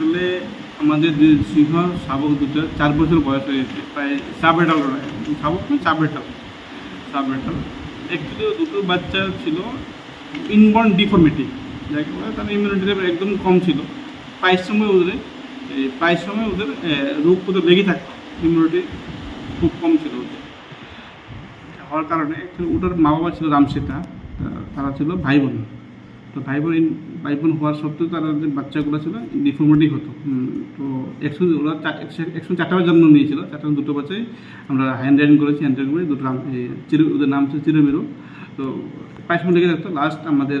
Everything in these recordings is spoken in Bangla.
আসলে আমাদের যে সিংহ, শাবক দুটো চার বছর বয়স হয়ে গেছে প্রায় সাবেটাল শাবক না চাবেটাল সাবেটাল অ্যাকচুয়ালি দুটো বাচ্চা ছিল ইনবর্ন ডিফর্মিটি যাকে বলে তার ইমিউনিটি লেভেল একদম কম ছিল। প্রায় সময় ওদের প্রায় সময় ওদের রোগ ওদের লেগে থাকতো। ইমিউনিটি খুব কম ছিল ওদের। হওয়ার কারণে একটু ওটার মা বাবা ছিল রামসীতা তারা ছিল ভাই বোন। তো ভাই বোন ভাই বোন হওয়ার সত্ত্বেও তারা যে বাচ্চাগুলো ছিল ডিফর্মিটি হতো। তো একশো ওরা একশো- একশো চারটা জন্ম নিয়েছিল। চারটা দুটো বাচ্চাই আমরা হ্যান্ড রাইডিং করেছি হ্যান্ড রাইডিং করে দুটো চির ওদের নাম ছিল চিরমিরু তো প্রায় সময় লেগে থাকতো লাস্ট আমাদের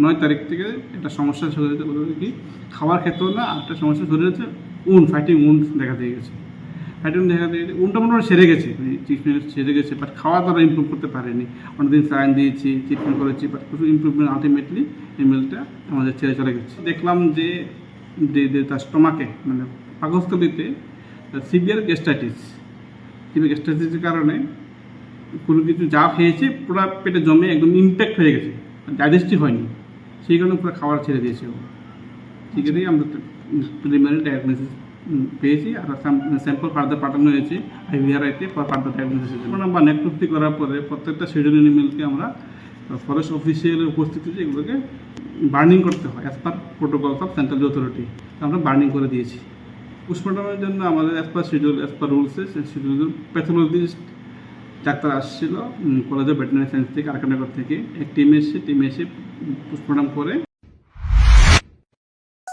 নয় তারিখ থেকে একটা সমস্যা শুরু হয়েছে কি? খাওয়ার ক্ষেত্রেও না একটা সমস্যা শুরু হয়েছে উন ফাইটিং উন দেখা দিয়ে গেছে। ফাইটিং দেখা গেছে উনটা মোটামুটি সেরে গেছে। ট্রিটমেন্ট সেরে গেছে বাট খাওয়া তারা ইমপ্রুভ করতে পারেনি। অনেকদিন সাইন দিয়েছি ট্রিটমেন্ট করেছি বাট কিছু ইমপ্রুভমেন্ট আলটিমেটলি এমএলটা আমাদের ছেড়ে চলে গেছে। দেখলাম যে যে তার স্টোমাকে মানে পাকস্থলিতে সিভিয়ার গ্যাস্ট্রাইটিস সিভিয়ার গ্যাস্ট্রাইটিসের কারণে কোনো কিছু যা খেয়েছে, পুরো পেটে জমে একদম ইম্প্যাক্ট হয়ে গেছে। ডাইজেস্টিভ হয়নি। সেই কারণে পুরো খাবার ছেড়ে দিয়েছে ও। ঠিক আছে আমরা প্রিলিমিনারি ডায়াগনোসিস পেয়েছি আর স্যাম্পল ফার্দার পাঠানো হয়েছে আইভিআরআইতে ফার্দার ডায়াগনোসিস বা নেক্রোপ্টি করার পরে প্রত্যেকটা শিডিউল এনিমেলকে আমরা ফরেস্ট অফিসিয়ালের উপস্থিতিতে এগুলোকে বার্নিং করতে হয় as per protocols of central authority আমরা বার্নিং করে দিয়েছি। পোস্টমর্টমের জন্য আমাদের as per schedule as per রুলসে schedule pathologist doctor আসছিল কলেজ অফ ভেটেনারি সায়েন্স থেকে আরকানগর থেকে। এক টিম এসে টিম এসে পোস্টমর্টম করে।